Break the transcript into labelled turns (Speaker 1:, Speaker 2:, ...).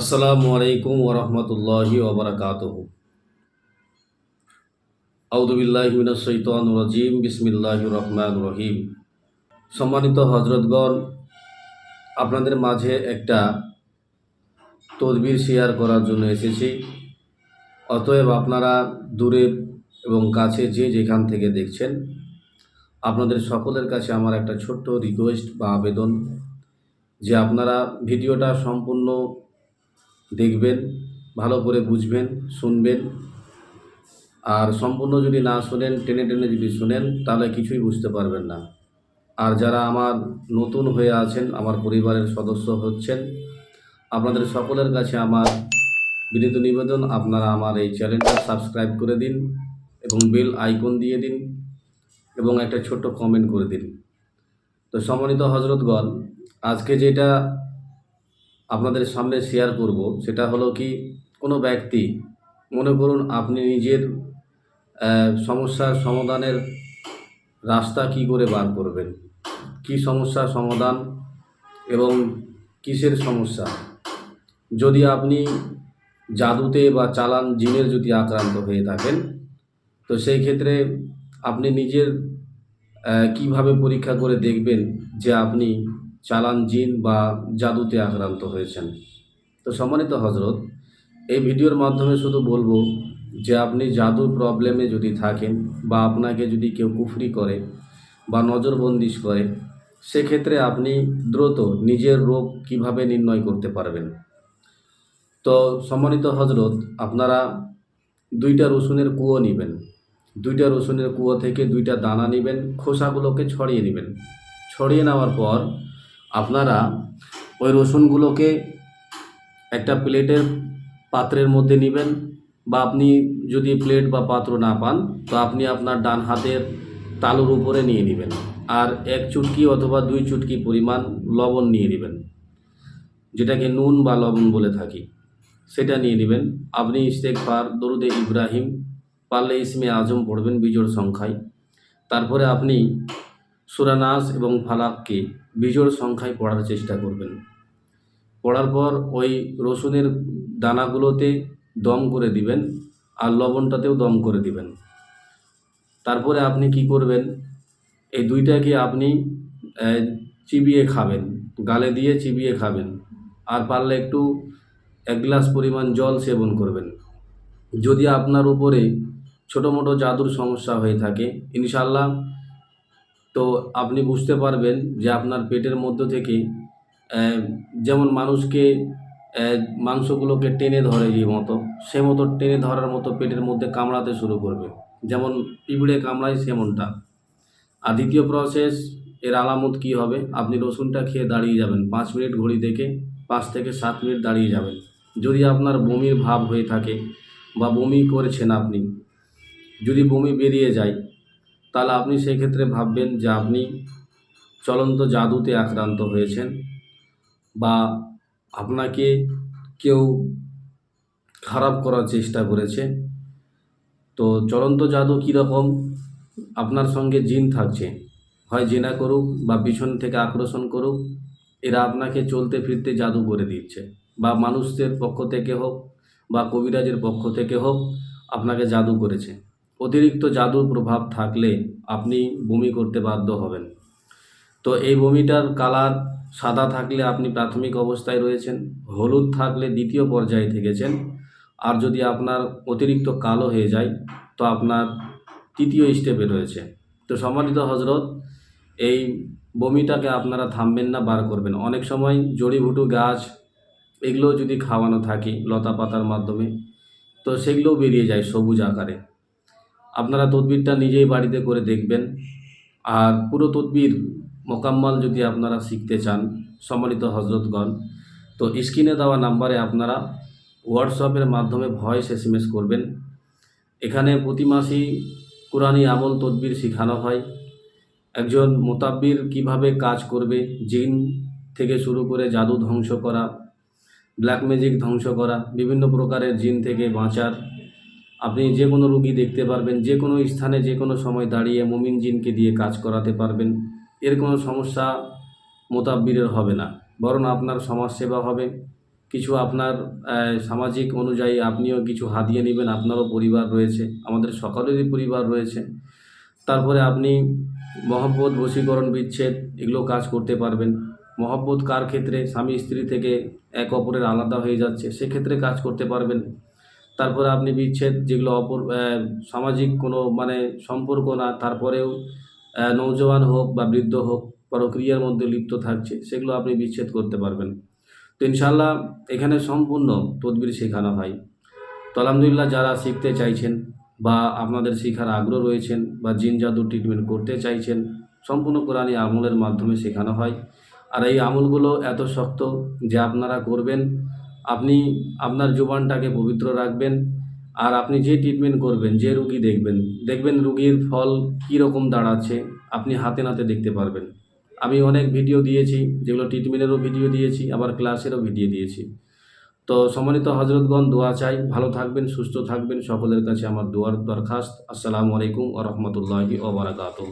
Speaker 1: আসসালামু আলাইকুম ওরহমতুল্লাহি ওবরাকাত আউদুবিল্লাহিমিনসৈতান রাজিম বিসমিল্লাহ রহমান রহিম। সম্মানিত হজরতগণ আপনাদের মাঝে একটা তদবির শেয়ার করার জন্য এসেছি। অতএব আপনারা দূরে এবং কাছে যে যেখান থেকে দেখছেন, আপনাদের সকলের কাছে আমার একটা ছোট্ট রিকোয়েস্ট বা আবেদন যে আপনারা ভিডিওটা সম্পূর্ণ দেখবেন, ভালো করে বুঝবেন, শুনবেন। আর সম্পূর্ণ যদি না শোনেন, টেনে টেনে যদি শোনেন, তাহলে কিছুই বুঝতে পারবেন না। আর যারা আমার নতুন হয়ে আছেন, আমার পরিবারের সদস্য হচ্ছেন, আপনাদের সকলের কাছে আমার বিনীত নিবেদন, আপনারা আমার এই চ্যানেলটা সাবস্ক্রাইব করে দিন এবং বেল আইকন দিয়ে দিন এবং একটা ছোট্ট কমেন্ট করে দিন। তো সম্মানিত হজরতগণ আজকে যেটা আপনাদের সামনে শেয়ার করব, সেটা হলো কি, কোনো ব্যক্তি, মনে করুন আপনি নিজের সমস্যার সমাধানের রাস্তা কি করে বার করবেন? কি সমস্যার সমাধান এবং কিসের সমস্যা? যদি আপনি জাদুতে বা চালান জিনের যদি আক্রান্ত হয়ে থাকেন, তো সেই ক্ষেত্রে আপনি নিজের কীভাবে পরীক্ষা করে দেখবেন যে আপনি চালান জিন বা জাদুতে আক্রান্ত হয়েছেন। তো সম্মানিত হজরত এই ভিডিওর মাধ্যমে শুধু বলব যে আপনি জাদুর প্রবলেমে যদি থাকেন বা আপনাকে যদি কেউ কুফরি করে বা নজরবন্দিশ করে, সেক্ষেত্রে আপনি দ্রুত নিজের রোগ কীভাবে নির্ণয় করতে পারবেন? তো সম্মানিত হজরত আপনারা দুইটা রসুনের কুয়ো নেবেন। দুইটা রসুনের কুয়ো থেকে দুইটা দানা নেবেন, খোসাগুলোকে ছড়িয়ে নেবেন। ছড়িয়ে নেওয়ার পর আপনারা ওই রসুনগুলোকে একটা প্লেটের পাত্রের মধ্যে নেবেন বা আপনি যদি প্লেট বা পাত্র না পান, তো আপনি আপনার ডান হাতের তালুর উপরে নিয়ে নেবেন। আর এক চুটকি অথবা দুই চুটকি পরিমাণ লবণ নিয়ে নেবেন, যেটাকে নুন বা লবণ বলে থাকি। সেটা নিয়ে নেবেন। আপনি ইস্তেকবার দরুদে ইব্রাহিম, পারলে ইসমে আজম পড়বেন বিজোড় সংখ্যায়। তারপরে আপনি সুরানাস এবং ফালাককে বিজোড় সংখ্যায় পড়ার চেষ্টা করবেন। পড়ার পর ওই রসুনের দানাগুলোতে দম করে দিবেন আর লবণটাতেও দম করে দিবেন। তারপরে আপনি কি করবেন? এই দুইটাকে আপনি চিবিয়ে খাবেন, গালে দিয়ে চিবিয়ে খাবেন। আর পারলে একটু এক গ্লাস পরিমাণ জল সেবন করবেন। যদি আপনার উপরে ছোটো মোটো জাদুর সমস্যা হয়ে থাকে ইনশাল্লাহ তো আপনি বুঝতে পারবেন যে আপনার পেটের মধ্য থেকে যেমন মানুষকে মাংসগুলোকে টেনে ধরে যে মতো, সে মতো টেনে ধরার মতো পেটের মধ্যে কামড়াতে শুরু করবে। যেমন পিঁপড়ে কামড়ায় সেমনটা। আর দ্বিতীয় প্রসেস এর আলামত কি হবে? আপনি রসুনটা খেয়ে দাঁড়িয়ে যাবেন। পাঁচ মিনিট ঘড়ি থেকে পাঁচ থেকে সাত মিনিট দাঁড়িয়ে যাবেন। যদি আপনার বমির ভাব হয়ে থাকে বা বমি করেছেন আপনি, যদি বমি বেরিয়ে যায় তাহলে আপনি সেই ক্ষেত্রে ভাববেন যে আপনি চলন্ত জাদুতে আক্রান্ত হয়েছেন বা আপনাকে কেউ খারাপ করার চেষ্টা করেছে। তো চলন্ত জাদু কীরকম? আপনার সঙ্গে জিন থাকছে। হয় জেনা করুক বা পিছন থেকে আকর্ষণ করুক, এরা আপনাকে চলতে ফিরতে জাদু করে দিচ্ছে। বা মানুষদের পক্ষ থেকে হোক বা কবিরাজের পক্ষ থেকে হোক, আপনাকে জাদু করেছে। অতিরিক্ত জাদুর প্রভাব থাকলে আপনি বমি করতে বাধ্য হবেন। তো এই বমিটার কালার সাদা থাকলে আপনি প্রাথমিক অবস্থায় রয়েছেন, হলুদ থাকলে দ্বিতীয় পর্যায়ে থেকেছেন, আর যদি আপনার অতিরিক্ত কালো হয়ে যায়, তো আপনার তৃতীয় স্টেপে রয়েছে। তো সম্মানিত হজরত এই বমিটাকে আপনারা থামবেন না, বার করবেন। অনেক সময় জড়িভুটু গাছ এগুলো যদি খাওয়ানো থাকে লতা পাতার মাধ্যমে, তো সেগুলোও বেরিয়ে যায় সবুজ আকারে। আপনারা তদবিরটা নিজেই বাড়িতে করে দেখবেন। আর পুরো তদবির মোকাম্মল যদি আপনারা শিখতে চান, সম্মানিত হজরতগণ তো স্ক্রিনে দেওয়া নাম্বারে আপনারা হোয়াটসঅ্যাপের মাধ্যমে ভয়েস এস করবেন। এখানে প্রতি মাসেই কোরআনি আমল তদবির শেখানো হয়। একজন মোতাব্বির কীভাবে কাজ করবে, জিন থেকে শুরু করে জাদু ধ্বংস করা, ব্ল্যাক ম্যাজিক ধ্বংস করা, বিভিন্ন প্রকারের জিন থেকে বাঁচার আপনি যে কোনো রুগী দেখতে পারবেন, যে কোনো স্থানে, যে কোনো সময় দাঁড়িয়ে মুমিন জিনকে দিয়ে কাজ করাতে পারবেন। এর কোনো সমস্যা মোতাব্বিরের হবে না। বরং আপনার সমাজসেবা হবে। কিছু আপনার সামাজিক অনুযায়ী আপনিও কিছু হাতিয়ে নেবেন। আপনারও পরিবার রয়েছে। আমাদের সকলেরই পরিবার রয়েছে। তারপরে আপনি মহব্বত, বশীকরণ, বিচ্ছেদ এগুলো কাজ করতে পারবেন। মহব্বত কার ক্ষেত্রে? স্বামী, স্ত্রী থেকে এক অপরের আলাদা হয়ে যাচ্ছে। সেক্ষেত্রে কাজ করতে পারবেন। তারপরে আপনি বিচ্ছেদ যেগুলো অপর সামাজিক কোনো মানে সম্পর্ক না, তারপরেও নৌজওয়ান হোক বা বৃদ্ধ হোক, প্রক্রিয়ার মধ্যে লিপ্ত থাকছে, সেগুলো আপনি বিচ্ছেদ করতে পারবেন। তো ইনশাল্লাহ এখানে সম্পূর্ণ তদবির শেখানো হয়। তো আলহামদুলিল্লাহ যারা শিখতে চাইছেন বা আপনাদের শেখার আগ্রহ রয়েছেন বা জিন জাদু ট্রিটমেন্ট করতে চাইছেন, সম্পূর্ণ কোরআনী আমলের মাধ্যমে শেখানো হয়। আর এই আমলগুলো এত শক্ত যে আপনারা করবেন আপনি আপনার জোবানটাকে পবিত্র রাখবেন আর আপনি যে ট্রিটমেন্ট করবেন, যে রুগী দেখবেন দেখবেন রুগীর ফল কী রকম দাঁড়াচ্ছে, আপনি হাতে নাতে দেখতে পারবেন। আমি অনেক ভিডিও দিয়েছি, যেগুলো ট্রিটমেন্টেরও ভিডিও দিয়েছি, আবার ক্লাসেরও ভিডিও দিয়েছি। তো সম্মানিত হজরতগণ, দোয়া চাই। ভালো থাকবেন, সুস্থ থাকবেন। সকলের কাছে আমার দোয়ার দরখাস্ত। আসসালামু আলাইকুম ও রহমতুল্লাহি ওবরাকাতুহ